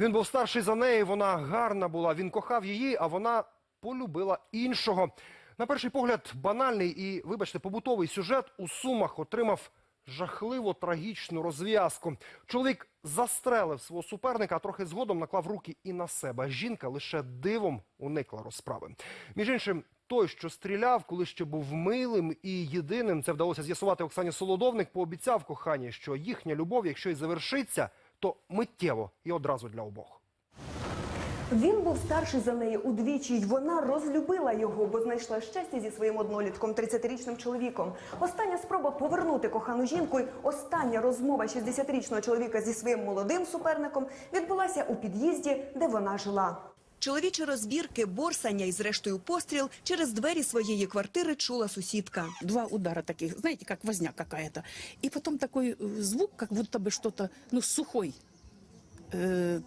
Він був старший за неї, вона гарна була. Він кохав її, а вона полюбила іншого. На перший погляд, банальний і, вибачте, побутовий сюжет у сумах отримав жахливо трагічну розв'язку. Чоловік застрелив свого суперника, а трохи згодом наклав руки і на себе. Жінка лише дивом уникла розправи. Між іншим, той, що стріляв, коли ще був милим і єдиним, це вдалося з'ясувати Оксані Солодовник, пообіцяв коханій, що їхня любов, якщо й завершиться, то миттєво і одразу для обох. Він був старший за неї удвічі, й вона розлюбила його, бо знайшла щастя зі своїм однолітком, 30-річним чоловіком. Остання спроба повернути кохану жінку, й остання розмова 60-річного чоловіка зі своїм молодим суперником відбулася у під'їзді, де вона жила. Чоловічі розбірки, борсання і зрештою постріл через двері своєї квартири чула сусідка. Два удара таких, знаете, как возня какая-то. И потом такой э, звук, как будто бы что-то, ну, сухой, э,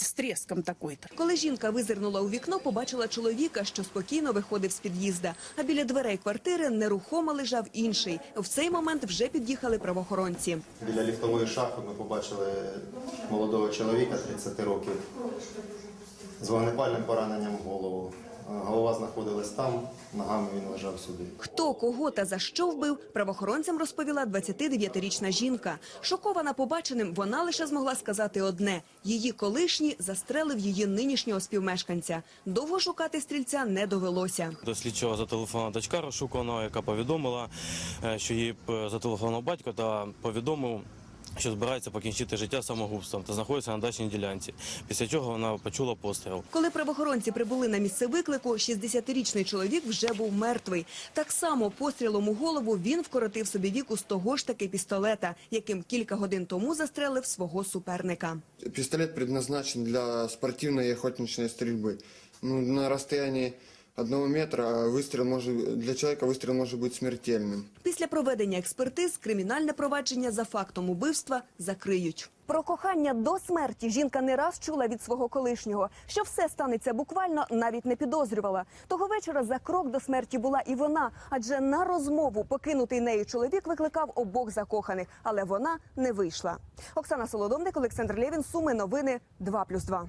с треском такий-то. Коли жінка визирнула у вікно, побачила чоловіка, що спокійно виходив з під'їзда. А біля дверей квартири нерухомо лежав інший. В цей момент вже під'їхали правоохоронці. Біля ліфтової шафи ми побачили молодого чоловіка 30 років з вогнепальним пораненням в голову. Голова знаходилась там, ногами він лежав сюди. Хто, кого та за що вбив, правоохоронцям розповіла 29-річна жінка. Шокована побаченим, вона лише змогла сказати одне – її колишній застрелив її нинішнього співмешканця. Довго шукати стрільця не довелося. До слідчого зателефонувала дочка розшукуваного, яка повідомила, е, що її е, зателефонував батько та повідомив, що збирається покінчити життя самогубством та знаходиться на дачній ділянці. Після чого вона почула постріл. Коли правоохоронці прибули на місце виклику, 60-річний чоловік вже був мертвий. Так само пострілом у голову він вкоротив собі віку з того ж таки пістолета, яким кілька годин тому застрелив свого суперника. Пистолет предназначен для спортивной и охотничьей стрельбы. Ну, на расстоянии одного метра выстрел может, для человека выстрел может быть смертельным. Після проведення експертиз кримінальне провадження за фактом убивства закриють. Про кохання до смерті жінка не раз чула від свого колишнього. Що все станеться буквально, навіть не підозрювала. Того вечора за крок до смерті була і вона, адже на розмову покинутий нею чоловік викликав обох закоханих, але вона не вийшла. Оксана Солодовник, Олександр Лєвін, Суми, новини 2+,2.